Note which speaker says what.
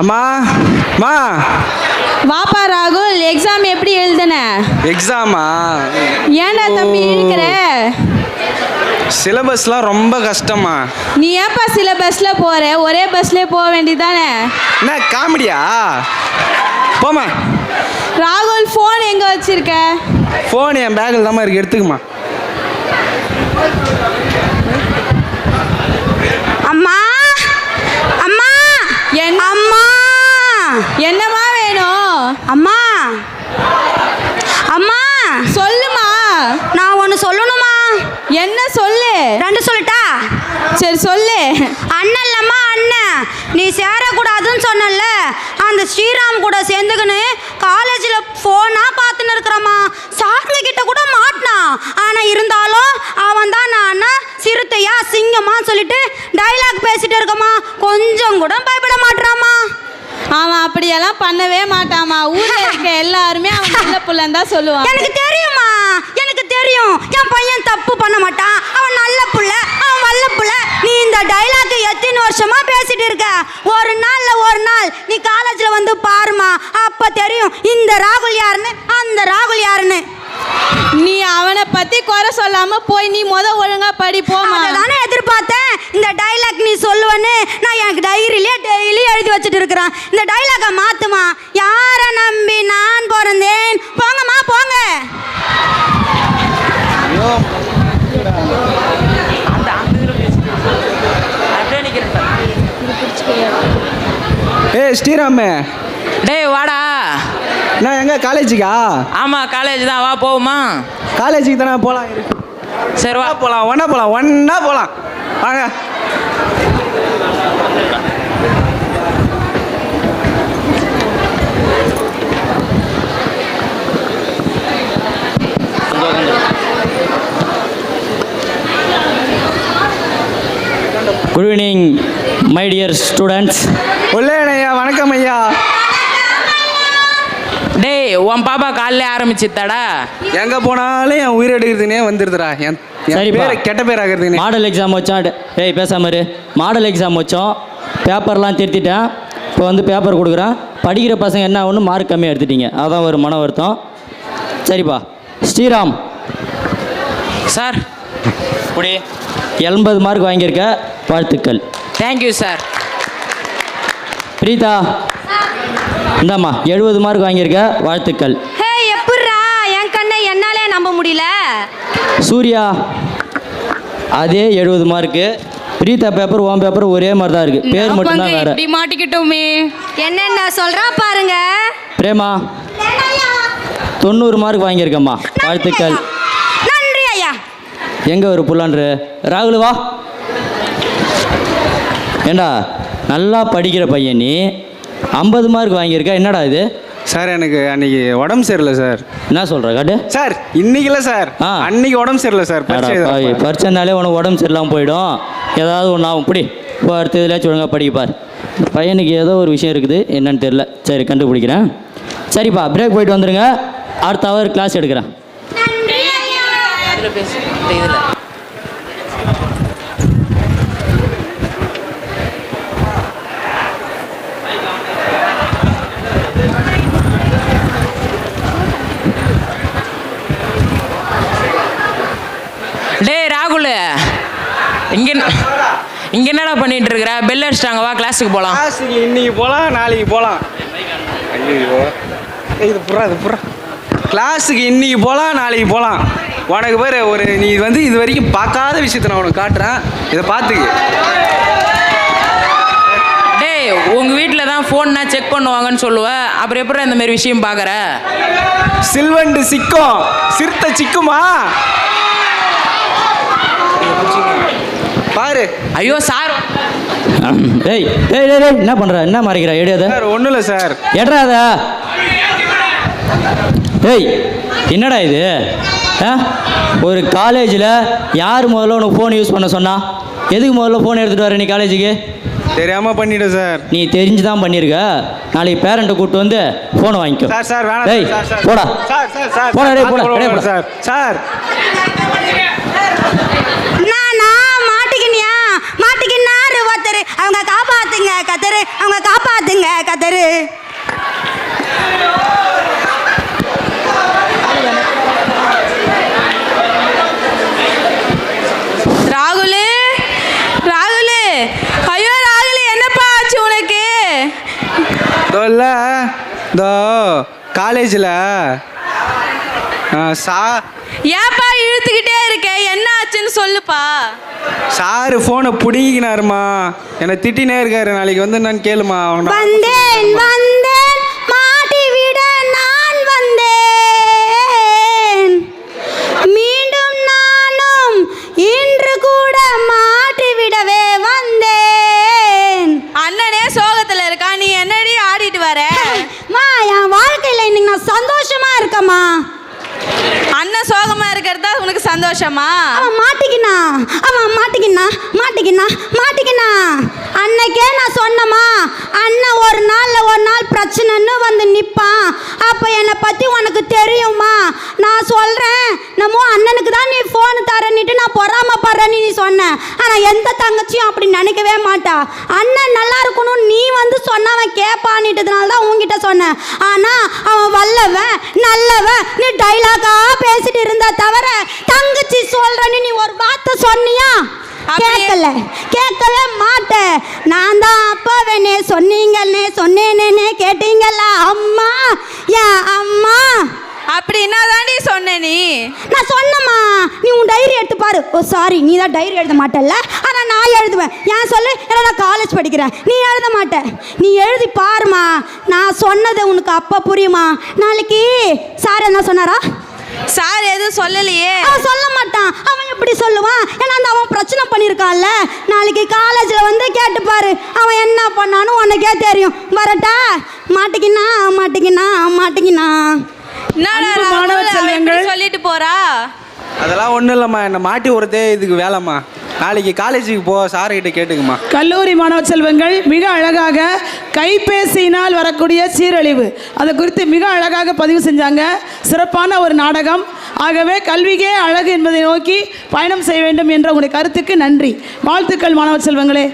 Speaker 1: அம்மா அம்மா.
Speaker 2: வாப்பா ராகுல் எக்ஸாம் எப்படி எழுதுன?
Speaker 1: எக்ஸாமா
Speaker 2: ஏன்டா தம்பி இழுக்கிற?
Speaker 1: சிலபஸ்லாம் ரொம்ப கஷ்டமா
Speaker 2: நீ ஏன்ப்பா சில பஸ்ல போற? ஒரே பஸ்ல போக வேண்டியதானே
Speaker 1: என்ன காமெடியா? போமா
Speaker 2: ராகுல் ஃபோன் எங்க வச்சிருக்க?
Speaker 1: ஃபோன் என் பேக்கில் தாம்மா இருக்கு. எடுத்துக்குமா
Speaker 3: அம்மா அம்மா
Speaker 2: என்ன
Speaker 3: அம்மா
Speaker 2: என்னம்மா வேணும்?
Speaker 3: அம்மா. அம்மா.
Speaker 2: சொல்லுமா.
Speaker 3: நான் ஒன்று சொல்லணுமா?
Speaker 2: என்ன சொல்லு.
Speaker 3: ரெண்டு சொல்லட்டா?
Speaker 2: சரி சொல்லு.
Speaker 3: அண்ணன் இல்லம்மா அண்ணன். நீ சேரக்கூடாதுன்னு சொன்னல அந்த ஸ்ரீராம் கூட சேர்ந்துக்கின்னு காலேஜில் ஃபோனாக பார்த்துன்னு இருக்கிறம்மா. சாருங்க கிட்ட கூட மாட்டினான். ஆனால் இருந்தாலும் அவன் தான் நான் சிறுத்தையா சிங்கம்மா சொல்லிட்டு டைலாக் பேசிட்டு இருக்கம்மா. கொஞ்சம் கூட பயப்பட
Speaker 2: அப்படியெல்லாம் பண்ணவே மாட்டாமா ஊர்ல இருக்க எல்லாருமே அவன் நல்ல புள்ளன்னு தான் சொல்லுவான்
Speaker 3: எனக்கு தெரியுமா எனக்கு தெரியும். என் பையன் தப்பு பண்ண மாட்டான். அவன் நல்ல புள்ள. அவன் வல்ல புள்ள. நீ இந்த டைலாக் எத்தனை வருஷமா பேசிட்டு இருக்க? ஒரு நாள்ல ஒரு நாள். நீ காலேஜ்ல வந்து பாருமா அப்ப தெரியும் இந்த ராகுல் யாருன்னு அந்த ராகுல் யாருன்னு.
Speaker 2: நீ அவனை பத்தி குறை சொல்லாம போய் நீ முத ஒழுங்கா படி போமா
Speaker 3: தானே எதிர்பார்த்தேன். இந்த டைலாக் நீ சொல்லுவேன்னு நான் எனக்கு டைரியிலே டெய்லி எழுதி வச்சுட்டு இருக்கிறேன். இந்த டைலாக
Speaker 1: ஏய் ஸ்ரீராமே.
Speaker 4: டேய் வாடா.
Speaker 1: நான் எங்க காலேஜுக்கா?
Speaker 4: ஆமாம் காலேஜ் தான். வா போவோமா?
Speaker 1: காலேஜுக்கு தானே போகலாம்
Speaker 4: சரி வா.
Speaker 1: போகலாம் ஒன்றா போகலாம் ஒன்றா போகலாம் வாங்க.
Speaker 5: Good evening my dear students
Speaker 1: உள்ளே ஐயா வணக்கம் ஐயா.
Speaker 4: டேய் உன் பாப்பா காலையில ஆரம்பிச்சுத்தாடா
Speaker 1: எங்க போனாலும் என் உயிர் எடுக்கிறதுனே வந்துருதுடா. என்
Speaker 5: சரிப்பா.
Speaker 1: பேரை கெட்ட பேர் ஆகிறதுனே.
Speaker 5: மாடல் எக்ஸாம் வச்சோம் ஏய் பேசாம இரு. மாடல் எக்ஸாம் வச்சோம். பேப்பர்லாம் திருத்திட்டேன். இப்போ வந்து பேப்பர் கொடுக்குறேன். படிக்கிற பசங்க என்ன ஒன்று மார்க் கம்மியாக எடுத்துட்டீங்க. அதான் ஒரு மன வருத்தம். சரிப்பா. ஸ்ரீராம்.
Speaker 4: சார் குடி
Speaker 5: எண்பது மார்க் வாங்கியிருக்க. வாழ்த்துக்கள்.
Speaker 4: Thank you sir
Speaker 5: Preetha. இந்தாம்மா எழுபது மார்க் வாங்கியிருக்க வாழ்த்துக்கள்.
Speaker 3: ஹே எப்பட்றா? என் கண்ணை என்னாலே நம்ப முடியல.
Speaker 5: சூர்யா அதே எழுபது மார்க்கு பிரீதா பேப்பர் ஓம் பேப்பர் ஒரே மாதிரி தான் இருக்குது பேர் மட்டும்தான் வேறு.
Speaker 2: இப்படி மாட்டிக்கிட்டோமே?
Speaker 3: என்னென்ன சொல்றா பாருங்க.
Speaker 5: பிரேமா தொண்ணூறு மார்க் வாங்கியிருக்கம்மா. வாழ்த்துக்கள்.
Speaker 3: நன்றி ஐயா.
Speaker 5: எங்கே ஒரு புல்லான்று ராகுல் வா ஏண்டா? நல்லா படிக்கிற பையன் நீ. ஐம்பது மார்க் வாங்கியிருக்க. என்னடா இது?
Speaker 1: சார் எனக்கு அன்னைக்கு உடம்பு சரியில்லை சார்.
Speaker 5: என்ன சொல்கிற காட்டு?
Speaker 1: சார் இன்னைக்கு இல்லை சார்.
Speaker 5: ஆ.
Speaker 1: அன்னைக்கு உடம்பு சரியில்லை சார்.
Speaker 5: பரீட்சைனாலே உனக்கு உடம்பு சரியில்லாமல் போயிடும். ஏதாவது ஒன்று ஆகும். இப்படி இப்போ அடுத்த இதுலேயாச்சும் ஒழுங்காக படிப்பார் இந்த பையனுக்கு ஏதோ ஒரு விஷயம் இருக்குது. என்னன்னு தெரில சரி கண்டுபிடிக்கிறேன். சரிப்பா பிரேக் போயிட்டு வந்துடுங்க அடுத்த அவர் கிளாஸ் எடுக்கிறேன்
Speaker 4: இதில் பேசு இந்த இதில் டேய் ராகுல் இங்க இங்க என்னடா பண்ணிட்டு இருக்கிற? பெல் அடிச்சிட்டாங்க வா கிளாஸுக்கு போலாம்.
Speaker 1: கிளாஸுக்கு இன்னைக்கு போகலாம் நாளைக்கு ஐயோ ஏய், இது புறா இது புறா கிளாஸுக்கு இன்னைக்கு போகலாம் நாளைக்கு போகலாம் உனக்கு பேர் ஒரு நீ வந்து இது வரைக்கும் பார்க்காத விஷயத்தை நான் உனக்கு காட்டுறேன். இதை பார்த்துக்கு.
Speaker 4: டேய் உங்க வீட்டில் தான் ஃபோன்னா செக் பண்ணுவாங்கன்னு சொல்லுவ. அப்புறம் எப்படி இந்த மாதிரி விஷயம் பார்க்குற?
Speaker 1: சில்வண்டு சிக்கும். சிறுத்தை சிக்குமா? பாரு
Speaker 4: ஐயோ சார்.
Speaker 5: டேய் டேய் டேய் டேய் என்ன பண்ணுற என்ன மறைக்கிற? எடியாத
Speaker 1: சார் ஒன்றும் இல்லை சார்
Speaker 5: எட்ராத டேய் என்னடா இது? ஆ? ஒரு காலேஜில் யார் முதல்ல உனக்கு ஃபோன் யூஸ் பண்ண சொன்னா? எதுக்கு முதல்ல ஃபோன் எடுத்துகிட்டு வர நீ காலேஜுக்கு?
Speaker 1: தெரியாமல் பண்ணிட்டேன் சார்.
Speaker 5: நீ தெரிஞ்சு தான் பண்ணியிருக்க நாளைக்கு பேரண்ட்டை கூப்பிட்டு வந்து ஃபோனை வாங்கிக்கோ.
Speaker 1: சார் சார் வேணாம்
Speaker 5: டேய்
Speaker 1: சார் சார்.
Speaker 5: போடா.
Speaker 1: சார் சார் சார்
Speaker 5: போடா, டேய்,
Speaker 1: சார்,
Speaker 5: போடா, டேய், போடா.
Speaker 1: சார். சார்.
Speaker 3: அவங்க காப்பாத்துங்க கத்தரு. அவங்க காப்பாத்துங்க கத்தரு.
Speaker 2: ராகுலு ராகுலு. ஐயோ ராகுலு என்னப்பா ஆச்சு உனக்கு?
Speaker 1: இல்லை. இதோ காலேஜில் சா
Speaker 2: ஏப்பா இழுத்துக்கிட்டே இருக்க? என்ன ஆச்சுன்னு சொல்லுப்பா.
Speaker 1: சாரு ஃபோனை பிடிங்கினாருமா என்னை திட்டினே இருக்காரு. நாளைக்கு வந்து என்னன்னு கேளுமா அவனை
Speaker 3: வந்தேன் வந்தேன். மாட்டிவிட நான் வந்தேன். மீண்டும் நானும் இன்று கூட மாட்டிவிடவே வந்தேன்.
Speaker 2: அண்ணனே சோகத்துல இருக்கா? நீ என்னடி ஆடிட்டு வர?
Speaker 3: மா என் வாழ்க்கையில் இன்னைக்கு நான் சந்தோஷமா இருக்கேம்மா
Speaker 2: அண்ணன் சோகமா இருக்கிறதா உனக்கு சந்தோஷமா?
Speaker 3: அவன் மாட்டிக்கினா அவன் மாட்டிக்கினா மாட்டிக்கினா அன்னைக்கே நான் சொன்னம்மா அண்ணன் ஒரு நாள்ல ஒரு நாள் பிரச்சனைன்னு வந்து நிற்பான் அப்போ என்னை பற்றி உனக்கு தெரியுமா நான் சொல்கிறேன் நம்ம அண்ணனுக்கு தான் நீ ஃபோன் தரன்னிட்டு நான் பொறாமப்படுறேன்னு நீ சொன்ன ஆனால் எந்த தங்கச்சியும் அப்படி நினைக்கவே மாட்டா. அண்ணன் நல்லா இருக்கணும் நீ வந்து சொன்னவன் கேட்பான்னிட்டதுனால தான் உன்கிட்ட சொன்னேன். ஆனால் அவன் வல்லவன் நல்லவன் நீ டைலாகா பேசிட்டு இருந்தா தவிர தங்கச்சி சொல்றேன்னு நீ ஒரு வார்த்தை சொன்னியா? கேட்கல. கேட்கவே மாட்டேன். நான் தான் அப்பாவேனே சொன்னீங்கன்னே சொன்னேனே கேட்டீங்களா அம்மா என் அம்மா?
Speaker 2: அப்படி என்ன தாண்டி சொன்ன நீ?
Speaker 3: நான் சொன்னம்மா. நீ உன் டைரி எடுத்து பாரு. ஓ சாரி நீ தான் டைரி எழுத மாட்டல்ல? ஆனால் நான் எழுதுவேன். ஏன் சொல்லு? ஏன்னா நான் காலேஜ் படிக்கிறேன். நீ எழுத மாட்ட. நீ எழுதி பாருமா நான் சொன்னது உனக்கு அப்போ புரியுமா? நாளைக்கு சார் என்ன சொன்னாரா?
Speaker 2: சார் எதுவும் சொல்லலையே.
Speaker 3: அவன் சொல்ல மாட்டான். அவன் எப்படி சொல்லுவான்? ஏன்னா அந்த அவன் பிரச்சனை பண்ணியிருக்கான்ல. நாளைக்கு காலேஜில் வந்து கேட்டு பாரு. அவன் என்ன பண்ணான்னு உனக்கே தெரியும். வரட்டா? மாட்டிக்கினா மாட்டிக்கினா மாட்டிக்கினா.
Speaker 6: மாணவ செல்வங்கள்.
Speaker 2: சொல்லிட்டு போறா?
Speaker 1: அதெல்லாம் ஒன்றும் இல்லைம்மா. என்னை மாட்டி விடுறதே இதுக்கு வேலைம்மா. நாளைக்கு காலேஜுக்கு போ சார்கிட்ட கேட்டுக்குமா
Speaker 6: கல்லூரி மாணவ செல்வங்கள் மிக அழகாக கைபேசியினால் வரக்கூடிய சீரழிவு. அதை குறித்து மிக அழகாக பதிவு செஞ்சாங்க. சிறப்பான ஒரு நாடகம். ஆகவே கல்விக்கே அழகு என்பதை நோக்கி பயணம் செய்ய வேண்டும் என்ற உங்களுடைய கருத்துக்கு நன்றி. வாழ்த்துக்கள் மாணவ செல்வங்களே.